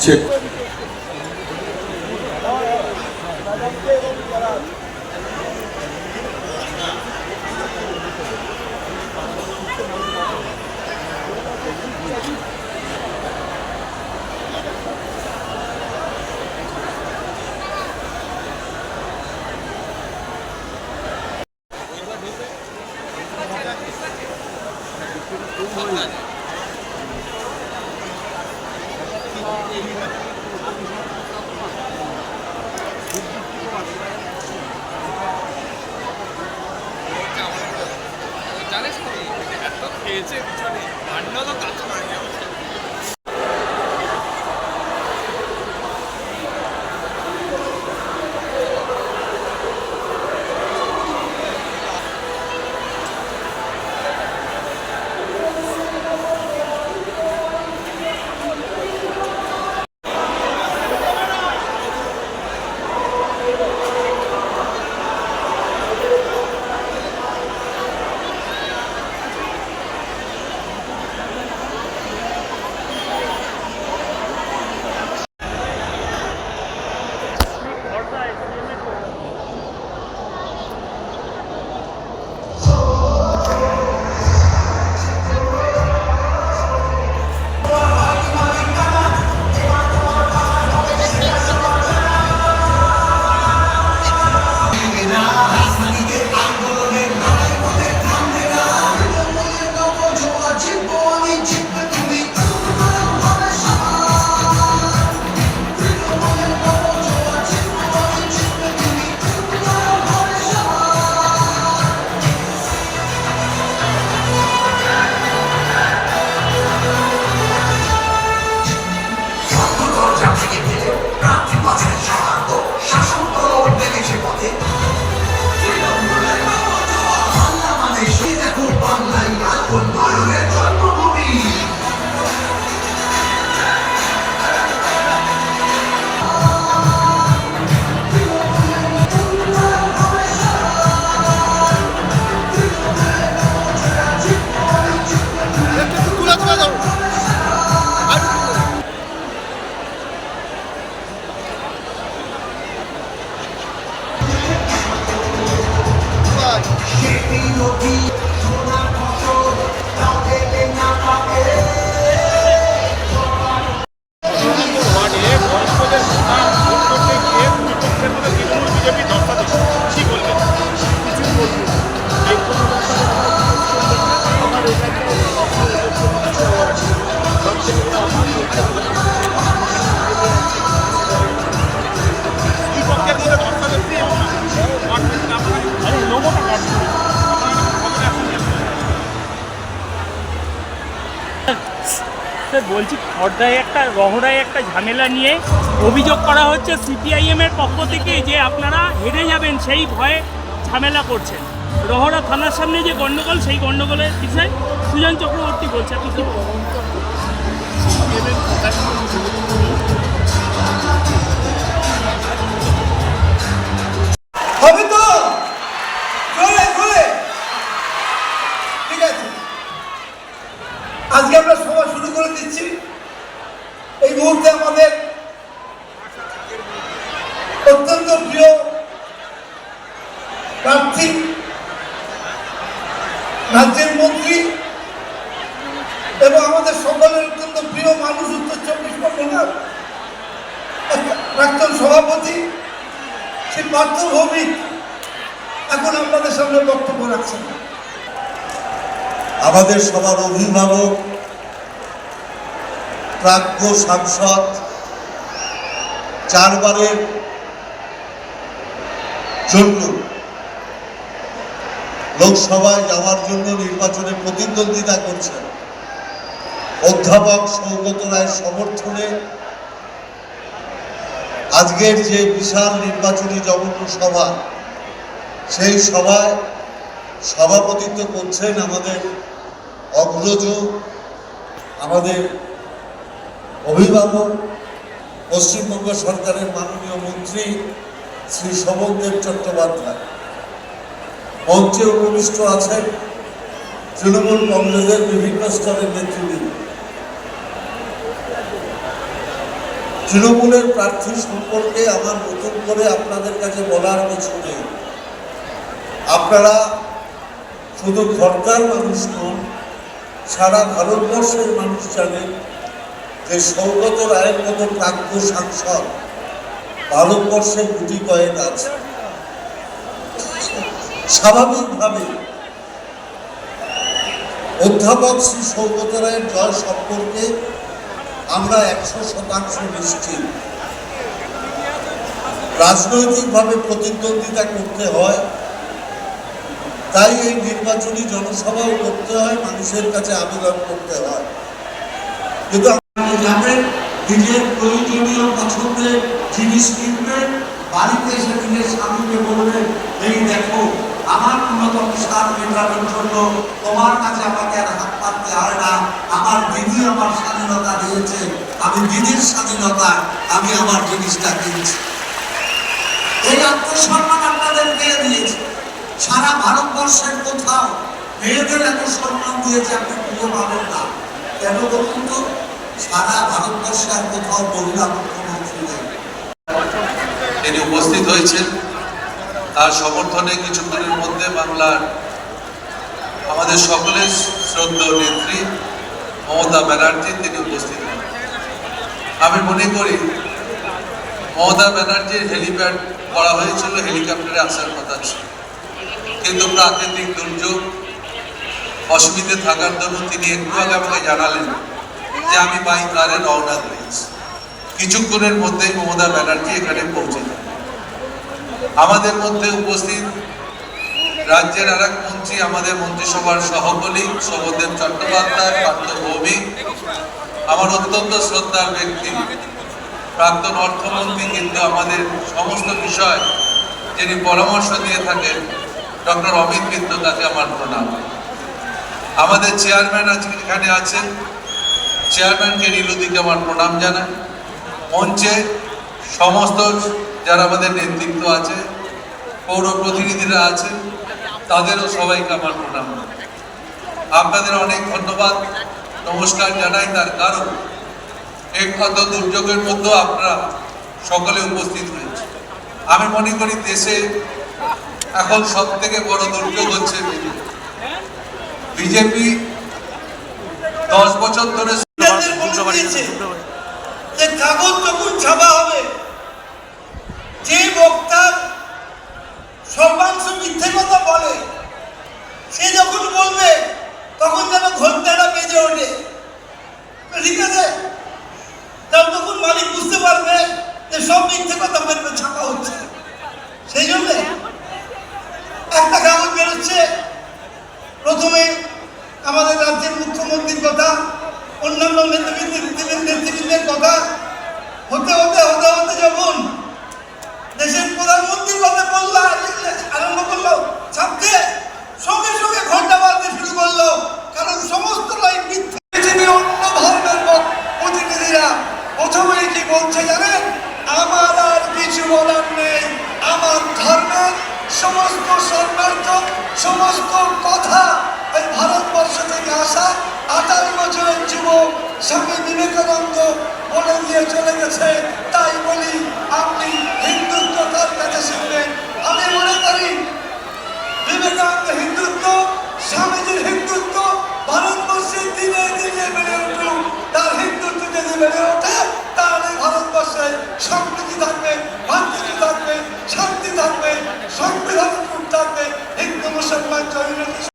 check. জানিস তো এত খেয়েছে পিছনে ঠান্ডা তো কাজ করে ওয়ার্ডে স্যার বলছি খড়দায় একটা, রহরায় একটা ঝামেলা নিয়ে অভিযোগ করা হচ্ছে সিপিআইএম এর পক্ষ থেকে যে আপনারা হেরে যাবেন, সেই ভয়ে ঝামেলা করছেন। রহরা থানার সামনে যে গণ্ডগোল সেই গণ্ডগোলের বিষয়ে সুজন চক্রবর্তী বলছে। আপনি কি? হবে তো চলে চলে ঠিক আছে আজকে আমরা সভা শুরু করে দিচ্ছি এই মুহূর্তে আমাদের অত্যন্ত প্রিয় প্রার্থী রাজ্যের মন্ত্রী এবং আমাদের সকলের অত্যন্ত প্রিয় মানুষ উত্তর চব্বিশ পরগনার প্রাক্তন সভাপতি সেই পার্থ ভৌমিক এখন আপনাদের সামনে বক্তব্য রাখছেন। আমাদের সবার অভিভাবক, প্রাজ্ঞ সাংসদ, চারবারের জন্য লোকসভায় যাওয়ার জন্য নির্বাচনে প্রতিদ্বন্দ্বিতা করছেন। অধ্যাপক সৌগত রায়ের সমর্থনে আজকের যে বিশাল নির্বাচনী জগন্ন সভা, সেই সভায় সভাপতিত্ব করছেন আমাদের অগ্রজ, আমাদের অভিভাবক, পশ্চিমবঙ্গ সরকারের মাননীয় মন্ত্রী শ্রী শোভনদেব চট্টোপাধ্যায়। মঞ্চে উপবিষ্ট আছেন তৃণমূল কংগ্রেসের বিভিন্ন স্তরের নেতৃবৃন্দ। তৃণমূলের প্রার্থী সম্পর্কে আমার নতুন করে আপনাদের কাছে বলার কিছু নেই। আপনারা শুধু ঘরকার মানুষ নন, সারা ভারতবর্ষের মানুষ জানেন যে সৌগত রায়ের মতো প্রাজ্ঞ সাংসদ ভারতবর্ষের গুটি কয়েক আছে। স্বাভাবিকভাবে অধ্যাপক শ্রী সৌগত রায়ের জয় সম্পর্কে আমরা একশো শতাংশ নিশ্চিত। রাজনৈতিকভাবে প্রতিদ্বন্দ্বিতা করতে হয়, তাই এই নির্বাচনী জনসভাও করতে হয়, মানুষের কাছে আবেদন করতে হয়। কিন্তু আপনি যাবেন নিজের প্রয়োজনীয় পছন্দের জিনিস কিনবেন বাড়িতে এসে নিজের স্বামীকে বলবেন এই দেখো, আমার ন্যূনতম স্বাদ মেটানোর জন্য তোমার কাছে আমাকে আর হাত পাততে হয় না। আমার দিদি আমার স্বাধীনতা দিয়েছে, আমি দিদির স্বাধীনতা আমি আমার জিনিসটা কিনছি। এই আত্মসম্মান আপনাদের পেয়ে দিয়েছে। সারা ভারতবর্ষের কোথাও মেয়েদের এত সম্মান দিয়েছে আপনি খুঁজে পাবেন না। কেন বলুন তো? সারা ভারতবর্ষে আর কোথাও মহিলা মুখ্যমন্ত্রী নেই। তিনি উপস্থিত হয়েছেন। তার সমর্থনে কিছুক্ষণের মধ্যে বাংলার আমাদের সকলের শ্রদ্ধেয় নেত্রী মমতা ব্যানার্জি তিনি উপস্থিত হন। আমি মনে করি, মমতা ব্যানার্জির হেলিপ্যাড করা হয়েছিল, হেলিকপ্টারে আসার কথা ছিল। কিন্তু প্রাকৃতিক দুর্যোগ, অসুবিধে থাকার জন্য তিনি একটু আগে আমাকে জানালেন যে আমি বাই কারে রওনা দিয়েছি। কিছুক্ষণের মধ্যেই মমতা ব্যানার্জি এখানে পৌঁছে আমাদের মধ্যে উপস্থিত রাজ্যের আর এক মন্ত্রী আমাদের মন্ত্রিসভার সহকর্মী শোভদেব চট্টোপাধ্যায় প্রাক্তন ভৌমিক আমার অত্যন্ত শ্রদ্ধার ব্যক্তি। প্রাক্তন অর্থমন্ত্রী কিন্তু আমাদের সমস্ত বিষয় যিনি পরামর্শ দিয়ে থাকেন, ডক্টর অমিত মিত্র তাকে আমার প্রণাম। আমাদের চেয়ারম্যান আজকে এখানে আছেন চেয়ারম্যানকে নীলুদিকে আমার প্রণাম জানাই। মঞ্চে সমস্ত যারা আমাদের নেতৃত্ব আছে, পৌর প্রতিনিধিরা আছেন তাদেরও সবাইকে আমার প্রণাম। আপনাদের অনেক ধন্যবাদ নমস্কার জানাই তার কারণ। এই কত দুর্যোগের মধ্যেও আপনারা সকলে উপস্থিত হয়েছে। আমি মনে করি দেশে এখন সব থেকে বড় দুর্যোগ হচ্ছে বিজেপি। দশ বছর ধরে কাগজ যখন ছাপা হবে যে বক্তার সর্বাংশ মিথ্যে কথা বলে। সে যখন বলবে তখন যেন ঘন্টাটা বেজে ওঠে ঠিক আছে তার তখন মালিক বুঝতে পারবে যে সব মিথ্যে কথা বেরবে ছাপা হচ্ছে সেই জন্যে একটা কাগজ বেরোচ্ছে প্রথমে আমাদের রাজ্যের মুখ্যমন্ত্রীর কথা অন্যান্য নেতৃবৃন্দের নেতৃবৃন্দের কথা হতে হতে হতে হতে যখন দেশের প্রধানমন্ত্রীর কথা বলল আরম্ভ করল ছাপতে সঙ্গে সঙ্গে ঘণ্টা বাজতে শুরু করল কারণ সমস্ত লাইন মিথ্যে পৃথিবী অন্য ধর্মের পথ- প্রতিনিধিরা প্রথমেই কি বলছে জানেন আমার আর কিছু বলার নেই আমার ধর্মের সমস্ত সম্মার্থ সমস্ত কথা এই ভারতবর্ষ থেকে আসা আঠারো বছরের যুবক স্বামী বিবেকানন্দ বলে দিয়ে চলে গেছে। তাই বলি, আপনি হিন্দুত্ব তার কাছে শিখবেন। আমি মনে করি, বিবেকানন্দ হিন্দুত্ব, স্বামীজির হিন্দুত্ব ভারতবর্ষের দিনে দিনে বেড়ে উঠুক। তার হিন্দুত্ব যদি বেড়ে ওঠে, তাহলে ভারতবর্ষে সম্প্রীতি থাকবে, ভাতৃত্ব থাকবে শান্তি থাকবে সংবিধান থাকবে হিন্দু মুসলমান জৈন